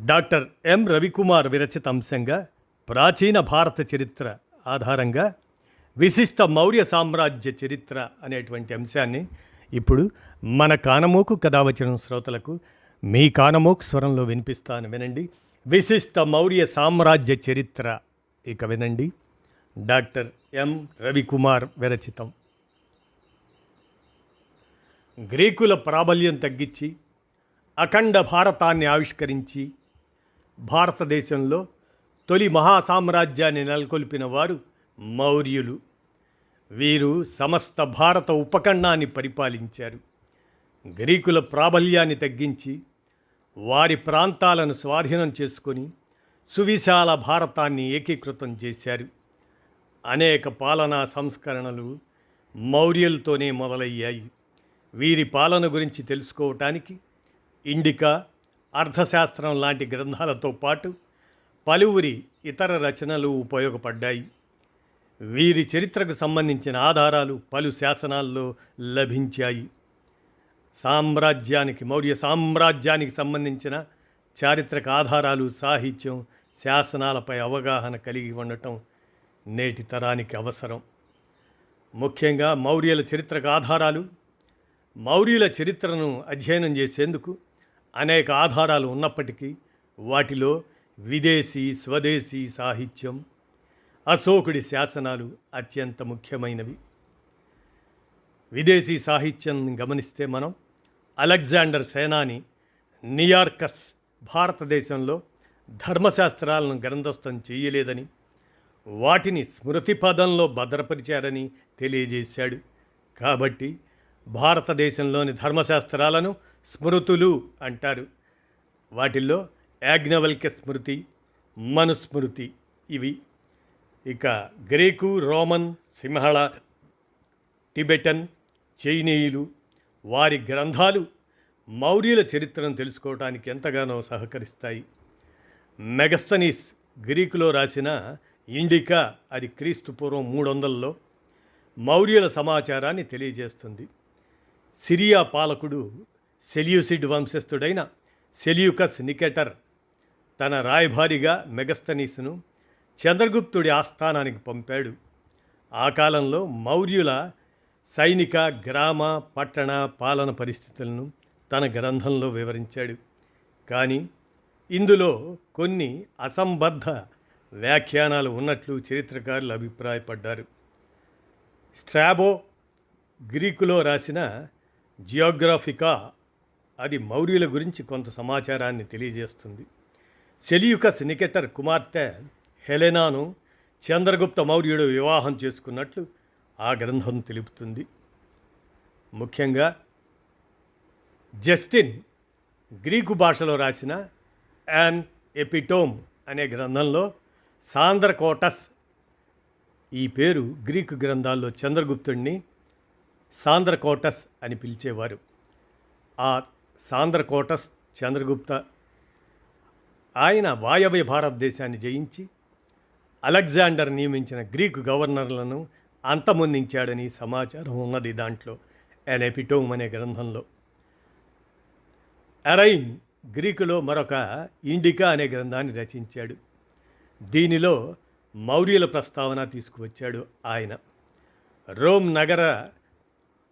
Doctor M Ravikumar విరచిత అంశంగా ప్రాచీన భారత చరిత్ర ఆధారంగా విశిష్ట మౌర్య సామ్రాజ్య చరిత్ర అనేటువంటి అంశాన్ని ఇప్పుడు మన కానమోకు కథావచనం శ్రోతలకు మీ కానమోకు స్వరంలో వినిపిస్తాను వినండి. విశిష్ట మౌర్య సామ్రాజ్య చరిత్ర ఇక వినండి. డాక్టర్ ఎం రవికుమార్ విరచితం. గ్రీకుల ప్రాబల్యం తగ్గించి అఖండ భారతాన్ని ఆవిష్కరించి భారతదేశంలో తొలి మహాసామ్రాజ్యాన్ని నెలకొల్పిన వారు మౌర్యులు. వీరు సమస్త భారత ఉపఖండాన్ని పరిపాలించారు. గ్రీకుల ప్రాబల్యాన్ని తగ్గించి వారి ప్రాంతాలను స్వాధీనం చేసుకొని సువిశాల భారతాన్ని ఏకీకృతం చేశారు. అనేక పాలనా సంస్కరణలు మౌర్యులతోనే మొదలయ్యాయి. వీరి పాలన గురించి తెలుసుకోవటానికి ఇండికా అర్థశాస్త్రం లాంటి గ్రంథాలతో పాటు పలువురి ఇతర రచనలు ఉపయోగపడ్డాయి. వీరి చరిత్రకు సంబంధించిన ఆధారాలు పలు శాసనాల్లో లభించాయి. సామ్రాజ్యానికి మౌర్య సామ్రాజ్యానికి సంబంధించిన చారిత్రక ఆధారాలు సాహిత్యం శాసనాలపై అవగాహన కలిగి ఉండటం నేటి తరానికి అవసరం. ముఖ్యంగా మౌర్యుల చరిత్రకు ఆధారాలు మౌర్యుల చరిత్రను అధ్యయనం చేసేందుకు అనేక ఆధారాలు ఉన్నప్పటికీ వాటిలో విదేశీ స్వదేశీ సాహిత్యం అశోకుడి శాసనాలు అత్యంత ముఖ్యమైనవి. విదేశీ సాహిత్యం గమనిస్తే మనం అలెగ్జాండర్ సేనాని నియార్కస్ భారతదేశంలో ధర్మశాస్త్రాలను గ్రంథస్థం చేయలేదని వాటిని స్మృతి పదంలో భద్రపరిచారని తెలియజేశాడు. కాబట్టి భారతదేశంలోని ధర్మశాస్త్రాలను స్మృతులు అంటారు. వాటిల్లో యాజ్ఞవల్క్య స్మృతి మనుస్మృతి ఇవి. ఇక గ్రీకు రోమన్ సింహళ టిబెటన్ చైనీయులు వారి గ్రంథాలు మౌర్యుల చరిత్రను తెలుసుకోవటానికి ఎంతగానో సహకరిస్తాయి. మెగస్తనీస్ గ్రీకులో రాసిన ఇండికా అది క్రీస్తు పూర్వం మూడు వందల్లో మౌర్యుల సమాచారాన్ని తెలియజేస్తుంది. సిరియా పాలకుడు సెల్యూసిడ్ వంశస్థుడైన సెల్యూకస్ నికెటర్ తన రాయభారిగా మెగస్తనీస్ను చంద్రగుప్తుడి ఆస్థానానికి పంపాడు. ఆ కాలంలో మౌర్యుల సైనిక గ్రామ పట్టణ పాలన పరిస్థితులను తన గ్రంథంలో వివరించాడు. కానీ ఇందులో కొన్ని అసంబద్ధ వ్యాఖ్యానాలు ఉన్నట్లు చరిత్రకారులు అభిప్రాయపడ్డారు. స్ట్రాబో గ్రీకులో రాసిన జియోగ్రాఫికా అది మౌర్యుల గురించి కొంత సమాచారాన్ని తెలియజేస్తుంది. సెలియుకస్ నికెటర్ కుమార్తె హెలెనాను చంద్రగుప్త మౌర్యుడు వివాహం చేసుకున్నట్లు ఆ గ్రంథం తెలుపుతుంది. ముఖ్యంగా జస్టిన్ గ్రీకు భాషలో రాసిన యాన్ ఎపిటోమ్ అనే గ్రంథంలో సాంద్రకోటస్ ఈ పేరు గ్రీకు గ్రంథాల్లో చంద్రగుప్తుడిని సాంద్రకోటస్ అని పిలిచేవారు. ఆ సాంద్రకోటస్ చంద్రగుప్త. ఆయన వాయవ్య భారతదేశాన్ని జయించి అలెగ్జాండర్ నియమించిన గ్రీకు గవర్నర్లను అంతమొందించాడని సమాచారం ఉన్నది దాంట్లో ఎన్ ఎపిటోమ్ అనే గ్రంథంలో. అరైన్ గ్రీకులో మరొక ఇండికా అనే గ్రంథాన్ని రచించాడు. దీనిలో మౌర్యుల ప్రస్తావన తీసుకువచ్చాడు ఆయన. రోమ్ నగర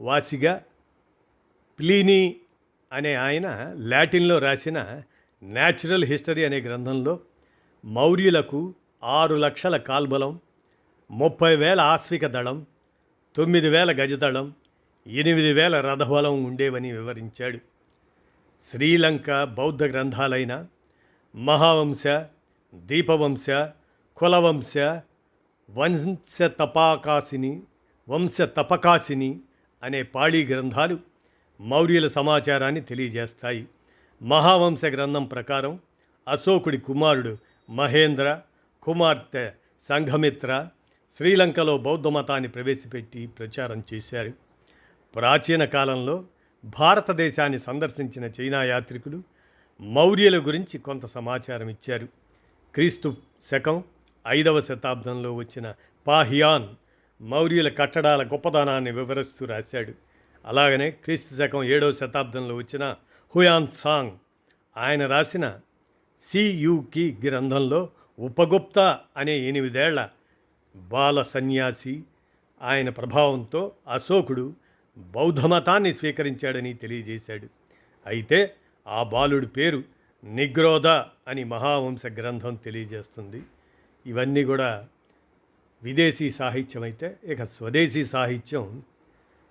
వాసిగా ప్లీనీ అనే ఆయన లాటిన్లో రాసిన న్యాచురల్ హిస్టరీ అనే గ్రంథంలో మౌర్యులకు ఆరు లక్షల కాల్బలం ముప్పై వేల ఆశ్విక దళం తొమ్మిది వేల గజదళం ఎనిమిది వేల రథబలం ఉండేవని వివరించాడు. శ్రీలంక బౌద్ధ గ్రంథాలైన మహావంశ దీపవంశ కులవంశ వంశ తపాకాశిని వంశ తపకాశిని అనే పాళీ గ్రంథాలు మౌర్యుల సమాచారాన్ని తెలియజేస్తాయి. మహావంశ గ్రంథం ప్రకారం అశోకుడి కుమారుడు మహేంద్ర కుమార్తె సంఘమిత్ర శ్రీలంకలో బౌద్ధ మతాన్ని ప్రవేశపెట్టి ప్రచారం చేశారు. ప్రాచీన కాలంలో భారతదేశాన్ని సందర్శించిన చైనా యాత్రికులు మౌర్యుల గురించి కొంత సమాచారం ఇచ్చారు. క్రీస్తు శకం ఐదవ శతాబ్దంలో వచ్చిన పాహియాన్ మౌర్యుల కట్టడాల గొప్పదనాన్ని వివరిస్తూ రాశాడు. అలాగనే క్రీస్తు శకం ఏడవ శతాబ్దంలో వచ్చిన హుయాన్ సాంగ్ ఆయన రాసిన సియుకి గ్రంథంలో ఉపగుప్త అనే ఎనిమిదేళ్ళ బాల సన్యాసి ఆయన ప్రభావంతో అశోకుడు బౌద్ధమతాన్ని స్వీకరించాడని తెలియజేశాడు. అయితే ఆ బాలుడి పేరు నిగ్రోధ అని మహావంశ గ్రంథం తెలియజేస్తుంది. ఇవన్నీ కూడా విదేశీ సాహిత్యం అయితే ఇక స్వదేశీ సాహిత్యం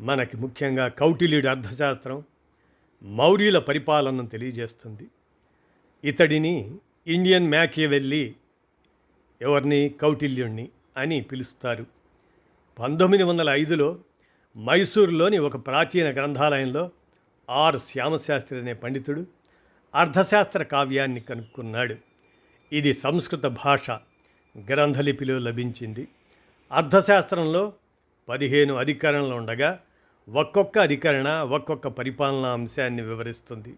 మనకి ముఖ్యంగా కౌటిల్యుడి అర్థశాస్త్రం మౌర్యుల పరిపాలనను తెలియజేస్తుంది. ఇతడిని ఇండియన్ మ్యాకియవెల్లి ఎవరిని? కౌటిల్యుణ్ణి అని పిలుస్తారు. పంతొమ్మిది వందల ఐదులో మైసూరులోని ఒక ప్రాచీన గ్రంథాలయంలో ఆర్ శ్యామశాస్త్రి అనే పండితుడు అర్థశాస్త్ర కావ్యాన్ని కనుక్కున్నాడు. ఇది సంస్కృత భాష గ్రంథలిపిలో లభించింది. అర్థశాస్త్రంలో పదిహేను అధికరణలు ఉండగా ఒక్కొక్క అధికరణ ఒక్కొక్క పరిపాలనా అంశాన్ని వివరిస్తుంది.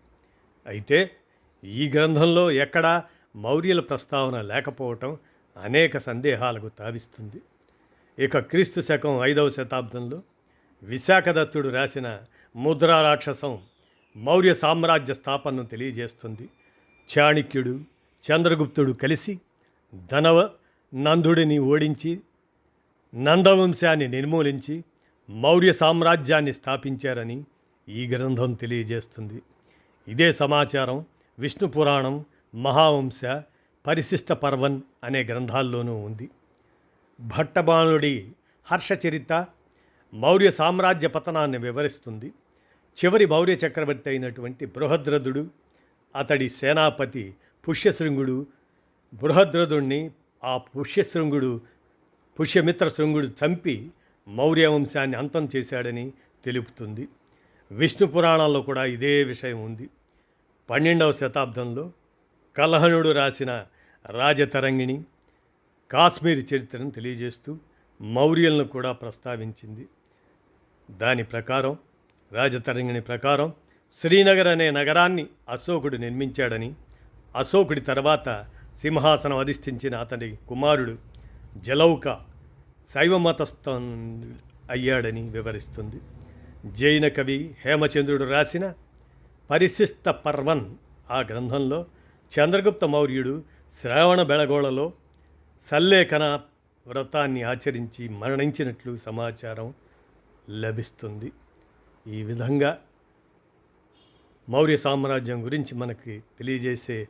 అయితే ఈ గ్రంథంలో ఎక్కడా మౌర్యుల ప్రస్తావన లేకపోవటం అనేక సందేహాలకు తావిస్తుంది. ఇక క్రీస్తు శకం ఐదవ శతాబ్దంలో విశాఖదత్తుడు రాసిన ముద్రారాక్షసం మౌర్య సామ్రాజ్య స్థాపనను తెలియజేస్తుంది. చాణక్యుడు చంద్రగుప్తుడు కలిసి ధనవ నందుడిని ఓడించి నందవంశాన్ని నిర్మూలించి మౌర్య సామ్రాజ్యాన్ని స్థాపించారని ఈ గ్రంథం తెలియజేస్తుంది. ఇదే సమాచారం విష్ణు పురాణం మహావంశ పరిశిష్ట పర్వన్ అనే గ్రంథాల్లోనూ ఉంది. భట్టబాణుడి హర్షచరిత మౌర్య సామ్రాజ్య పతనాన్ని వివరిస్తుంది. చివరి మౌర్య చక్రవర్తి అయినటువంటి బృహద్రథుడు అతడి సేనాపతి పుష్యశృంగుడు బృహద్రథుణ్ణి ఆ పుష్యశృంగుడు పుష్యమిత్ర శృంగుడు చంపి మౌర్య వంశాన్ని అంతం చేశాడని తెలుపుతుంది. విష్ణు పురాణాల్లో కూడా ఇదే విషయం ఉంది. పన్నెండవ శతాబ్దంలో కలహనుడు రాసిన రాజతరంగిణి కాశ్మీర్ చరిత్రను తెలియజేస్తూ మౌర్యులను కూడా ప్రస్తావించింది. దాని ప్రకారం రాజతరంగిణి ప్రకారం శ్రీనగర్ అనే నగరాన్ని అశోకుడు నిర్మించాడని అశోకుడి తర్వాత సింహాసనం అధిష్ఠించిన అతని కుమారుడు జలౌక శైవ మతస్థం అయ్యాడని వివరిస్తుంది. జైన కవి హేమచంద్రుడు రాసిన పరిశిష్ట పర్వన్ ఆ గ్రంథంలో చంద్రగుప్త మౌర్యుడు శ్రావణ బెళగోళలో సల్లేఖన వ్రతాన్ని ఆచరించి మరణించినట్లు సమాచారం లభిస్తుంది. ఈ విధంగా మౌర్య సామ్రాజ్యం గురించి మనకి తెలియజేసే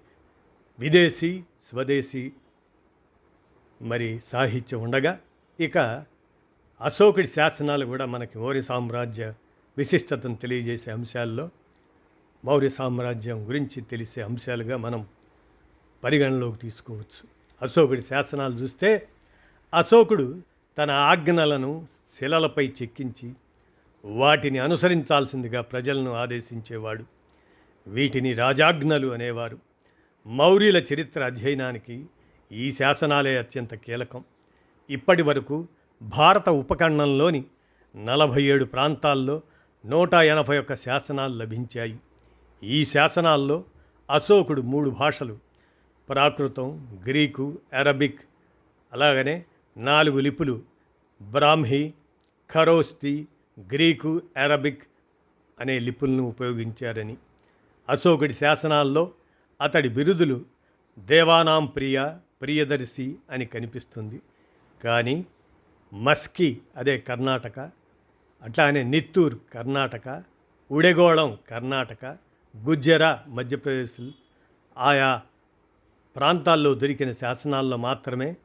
విదేశీ స్వదేశీ మరి సాహిత్యం ఉండగా ఇక అశోకుడి శాసనాలు కూడా మనకి మౌర్య సామ్రాజ్య విశిష్టతను తెలియజేసే అంశాల్లో మౌర్య సామ్రాజ్యం గురించి తెలిసే అంశాలుగా మనం పరిగణలోకి తీసుకోవచ్చు. అశోకుడి శాసనాలు చూస్తే అశోకుడు తన ఆజ్ఞలను శిలలపై చెక్కించి వాటిని అనుసరించాల్సిందిగా ప్రజలను ఆదేశించేవాడు. వీటిని రాజాజ్ఞలు అనేవారు. మౌర్యుల చరిత్ర అధ్యయనానికి ఈ శాసనాలే అత్యంత కీలకం. ఇప్పటి వరకు భారత ఉపఖండంలోని నలభై ఏడు ప్రాంతాల్లో నూట ఎనభై ఒక్క శాసనాలు లభించాయి. ఈ శాసనాల్లో అశోకుడు మూడు భాషలు ప్రాకృతం గ్రీకు అరబిక్ అలాగనే నాలుగు లిపులు బ్రాహ్మీ ఖరోస్తి గ్రీకు అరబిక్ అనే లిపులను ఉపయోగించారని. అశోకుడి శాసనాల్లో అతడి బిరుదులు దేవానాం ప్రియ ప్రియదర్శి అని కనిపిస్తుంది. కానీ మస్కి అదే కర్ణాటక అట్లానే నిత్తూర్ కర్ణాటక ఉడెగోళం కర్ణాటక గుజ్జర మధ్యప్రదేశ్ ఆయా ప్రాంతాల్లో దొరికిన శాసనాల్లో మాత్రమే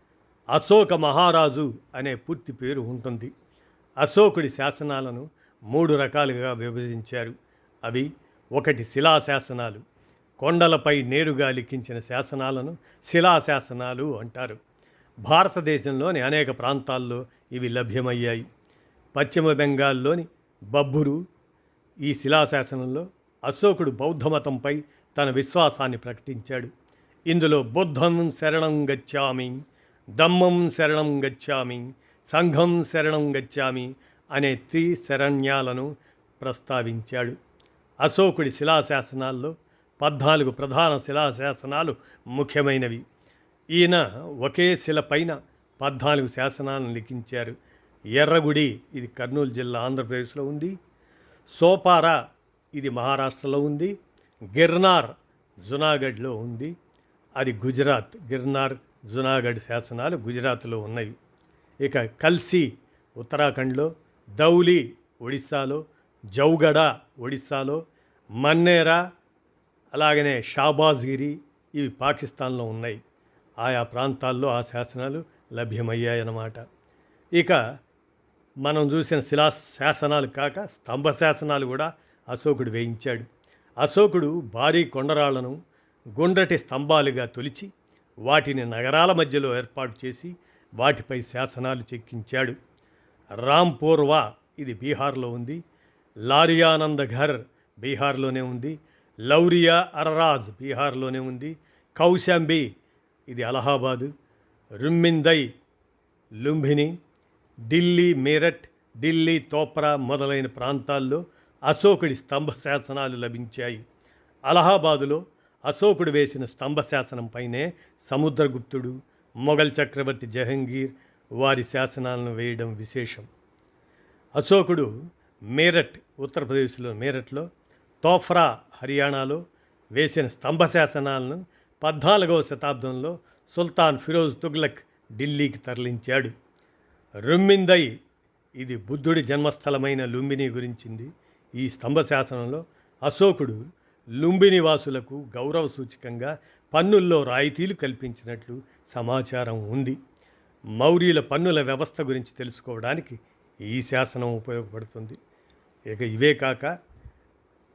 అశోక మహారాజు అనే పూర్తి పేరు ఉంటుంది. అశోకుడి శాసనాలను మూడు రకాలుగా విభజించారు. అవి ఒకటి శిలాశాసనాలు. కొండలపై నేరుగా లిఖించిన శాసనాలను శిలాశాసనాలు అంటారు. భారతదేశంలోని అనేక ప్రాంతాల్లో ఇవి లభ్యమయ్యాయి. పశ్చిమ బెంగాల్లోని బబ్బురు ఈ శిలాశాసనంలో అశోకుడు బౌద్ధమతంపై తన విశ్వాసాన్ని ప్రకటించాడు. ఇందులో బుద్ధం శరణం గచ్చామి దమ్మం శరణం గచ్చామి సంఘం శరణం గచ్చామి అనే త్రి శరణ్యాలను ప్రస్తావించాడు. అశోకుడి శిలాశాసనాల్లో పద్నాలుగు ప్రధాన శిలాశాసనాలు ముఖ్యమైనవి. ఈయన ఒకే శిల పైన పద్నాలుగు శాసనాలను లిఖించారు. ఎర్రగుడి ఇది కర్నూలు జిల్లా ఆంధ్రప్రదేశ్లో ఉంది. సోపార ఇది మహారాష్ట్రలో ఉంది. గిర్నార్ జునాగఢ్లో ఉంది. అది గుజరాత్. గిర్నార్ జునాగఢ్ శాసనాలు గుజరాత్లో ఉన్నాయి. ఇక కల్సి ఉత్తరాఖండ్లో దౌలి ఒడిస్సాలో జౌగడ ఒడిస్సాలో మన్నేరా అలాగనే షాబాజ్గిరి ఇవి పాకిస్తాన్లో ఉన్నాయి. ఆయా ప్రాంతాల్లో ఆ శాసనాలు లభ్యమయ్యాయన్నమాట. ఇక మనం చూసిన శిలా శాసనాలు కాక స్తంభ శాసనాలు కూడా అశోకుడు వేయించాడు. అశోకుడు భారీ కొండరాళ్ళను గుండ్రటి స్తంభాలుగా తొలిచి వాటిని నగరాల మధ్యలో ఏర్పాటు చేసి వాటిపై శాసనాలు చెక్కించాడు. రాంపూర్వా ఇది బీహార్లో ఉంది. లారియానందఘర్ బీహార్లోనే ఉంది. లౌరియా అరరాజ్ బీహార్లోనే ఉంది. కౌశాంబి ఇది అలహాబాదు రుమ్మిందై లుంభిని ఢిల్లీ మీరట్ ఢిల్లీ తోప్రా మొదలైన ప్రాంతాల్లో అశోకుడి స్తంభ శాసనాలు లభించాయి. అలహాబాదులో అశోకుడు వేసిన స్తంభ శాసనంపైనే సముద్రగుప్తుడు మొఘల్ చక్రవర్తి జహంగీర్ వారి శాసనాలను వేయడం విశేషం. అశోకుడు మీరట్ ఉత్తరప్రదేశ్లో మీరట్లో తోఫ్రా హర్యానాలో వేసిన స్తంభ శాసనాలను పద్నాలుగవ శతాబ్దంలో సుల్తాన్ ఫిరోజ్ తుగ్లక్ ఢిల్లీకి తరలించాడు. రుమ్మిందై ఇది బుద్ధుడి జన్మస్థలమైన లుంబిని గురించింది. ఈ స్తంభ శాసనంలో అశోకుడు లుంబిని వాసులకు గౌరవ సూచకంగా పన్నుల్లో రాయితీలు కల్పించినట్లు సమాచారం ఉంది. మౌర్యుల పన్నుల వ్యవస్థ గురించి తెలుసుకోవడానికి ఈ శాసనం ఉపయోగపడుతుంది. ఇక ఇవే కాక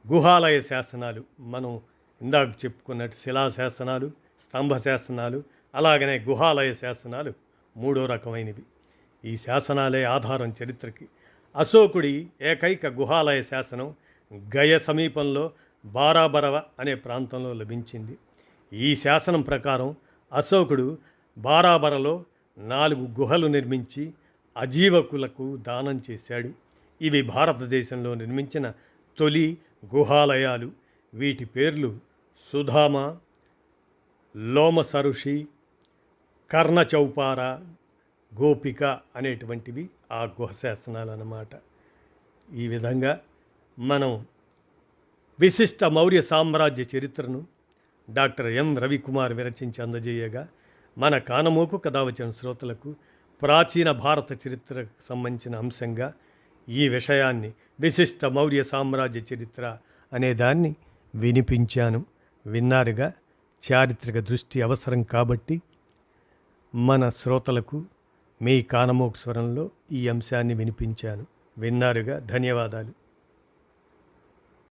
గుహాలయ శాసనాలు మనం ఇందాక చెప్పుకున్నట్టు శిలా శాసనాలు స్తంభ శాసనాలు అలాగనే గుహాలయ శాసనాలు మూడో రకమైనవి. ఈ శాసనాలే ఆధారం చరిత్రకి. అశోకుడి ఏకైక గుహాలయ శాసనం గయ సమీపంలో బారాబరవ అనే ప్రాంతంలో లభించింది. ఈ శాసనం ప్రకారం అశోకుడు బారాబరలో నాలుగు గుహలు నిర్మించి అజీవకులకు దానం చేశాడు. ఇవి భారతదేశంలో నిర్మించిన తొలి గుహాలయాలు. వీటి పేర్లు సుధామ లోమసరుషి కర్ణచౌపార గోపిక అనేటువంటివి ఆ గుహ శాసనాలు అన్నమాట ఈ విధంగా మనం విశిష్ట మౌర్య సామ్రాజ్య చరిత్రను డాక్టర్ ఎం. రవికుమార్ విరచించి అందజేయగా మన కానమోకు కథావచన శ్రోతలకు ప్రాచీన భారత చరిత్రకు సంబంధించిన అంశంగా ఈ విషయాన్ని విశిష్ట మౌర్య సామ్రాజ్య చరిత్ర అనే దాన్ని వినిపించాను. విన్నారుగా? చారిత్రక దృష్టి అవసరం కాబట్టి మన శ్రోతలకు మీ కానమోకు స్వరంలో ఈ అంశాన్ని వినిపించాను. విన్నారుగా? ధన్యవాదాలు.